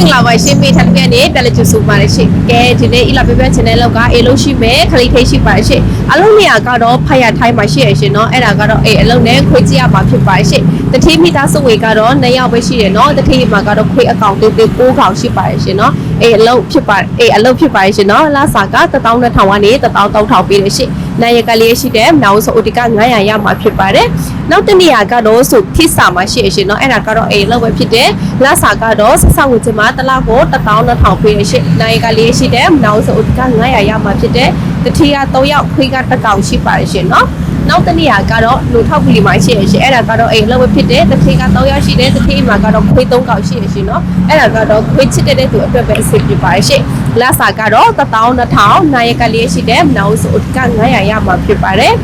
င်္ဂလာပါရှင်မေထပ်ပြန်နေတယ်လက်ကျဆိုပါတယ်ရှင်ကဲဒီနေ့အီလာပြပြ channel လောက်ကအေးလို့ရှိမယ်ခလိထိတ်ရှိပါတယ်ရှင်အလုံးနေရာကတော့ဖတ်ရထိုင်းမှာရှိရရှင်เนาะအဲ့ဒါကတော့အေးအလုံးနဲ့ခွေးကြည့်ရမှာဖြစ်ပါတယ်ရှင်တတိမိသားစုဝေကတော့2ယောက်ပဲရှိတယ်เนาะတတိမှာကတော့ခွေးအကောင်သေးသေး6ကောင်ရှိပါတယ်ရှင်เนาะအေးအလုံးဖြစ်ပါအေးအလုံးဖြစ်ပါတယ်ရှင်เนาะလာစာက12000ကနေ13000ပေးတယ်ရှင် နိုင်ရကလေးရှိတယ်နောက်ဆိုအိုတီက900ရမှာဖြစ်ပါတယ်နောက်တနေရာကတော့ဆိုခိစာမှာရှိရရှင်เนาะအဲ့ဒါကတော့အေးအလုံးပဲဖြစ်တယ်လာစာကတော့ဆက်ဆောက်ဝင်ချင်မှာတစ်လောက်ကို12000ပေးရရှင်နိုင်ရကလေးရှိတယ်နောက်ဆိုအိုတီက900ရမှာဖြစ်တယ်တတိယ3ယောက်ခွေးကတစ်ကောင်ရှိပါတယ်ရှင်เนาะ နောက်တစ်နေရာကတော့လူထောက်ကလေးမှရှိရရှင်အဲ့ဒါကတော့အိမ်လောက်ပဲဖြစ်တယ်တစ်ခေတ်က3ရောက်ရှိတယ်တစ်ခေတ်မှာကတော့ခွေး3កောက်ရှိရရှင်เนาะအဲ့ဒါကတော့ခွေးချစ်တဲ့သူအတွက်ပဲအဆင်ပြေပါရှင်လက်စာကတော့12000နိုင်ရကလေးရှိတယ်နောက်ဆိုက900ရမှာဖြစ်ပါတယ်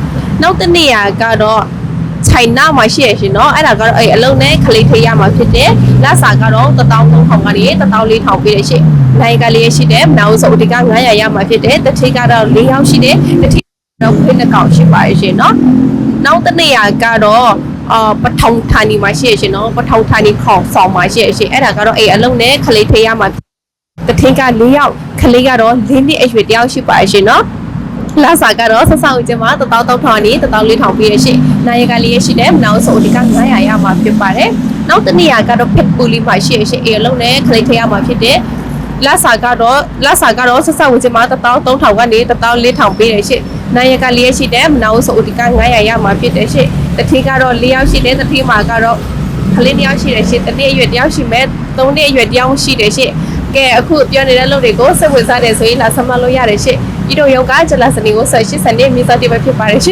နောက်တစ်နေရာကတော့ချိုင်နာမှာရှိရရှင်เนาะအဲ့ဒါကတော့အဲ့အလုံးနဲ့ခလေးထေးရမှာဖြစ်တယ်လက်စာကတော့13000ကနေ14000ပေးရရှင်နိုင်ကလေးရှိတယ်နောက်ဆိုဒီက900ရမှာဖြစ်တယ်တစ်ခေတ်ကတော့4ရောက်ရှိတယ်တစ်ခေ တ် တော့ခွေးနှစ်ကောင်ရှိပါရဲ့ရှင်เนาะနောက်တစ်နေရာကတော့အာပထုံဌာနီမှာရှိရရှင်เนาะပထုံဌာနီခေါင်ဆောင်မှာရှိရရှင်အဲ့ဒါကတော့အေးအလုံးနဲ့ခလေးထေးရမှာတထင်းက၄ယောက်ခလေးကတော့၄နှစ်အရွယ်တယောက်ရှိပါရဲ့ရှင်เนาะလာစာကတော့ဆက်ဆောင်ကျင်းမှာ13000နီ14000ပြည့်ရရှင်နိုင်ရကလေးရရှိတယ်နောက်ဆိုဒီက900ရမှာဖြစ်ပါတယ်နောက်တစ်နေရာကတော့ဖက်ပူလီမှာရှိရရှင်အေးအလုံးနဲ့ခလေးထေးရမှာဖြစ်တယ် လာစာကတော့လာစာကတော့ဆက်ဆောင်ကျင်းမှာ13000ကနေ14000ပေးရရှင်နိုင်ရကလေးရှိတယ်မနောက်ဆိုဥတီက900ရမှာဖြစ်တယ်ရှင့်တတိကတော့၄ယောက်ရှိတယ်တတိမှာကတော့ကလေးတစ်ယောက်ရှိတယ်ရှင့်တနေ့အရွယ်တစ်ယောက်ရှိမယ်သုံးနေ့အရွယ်တစ်ယောက်ရှိတယ်ရှင့်ကဲအခုပြောနေတဲ့လုပ်တွေကိုစိတ်ဝင်စားတယ်ဆိုရင်လာဆက်မလို့ရတယ်ရှင့်ဤတို့ယောက်ကဂျလစနီကိုဆက်80နှစ်မိသားစုပဲဖြစ်ပါတယ်ရှင့်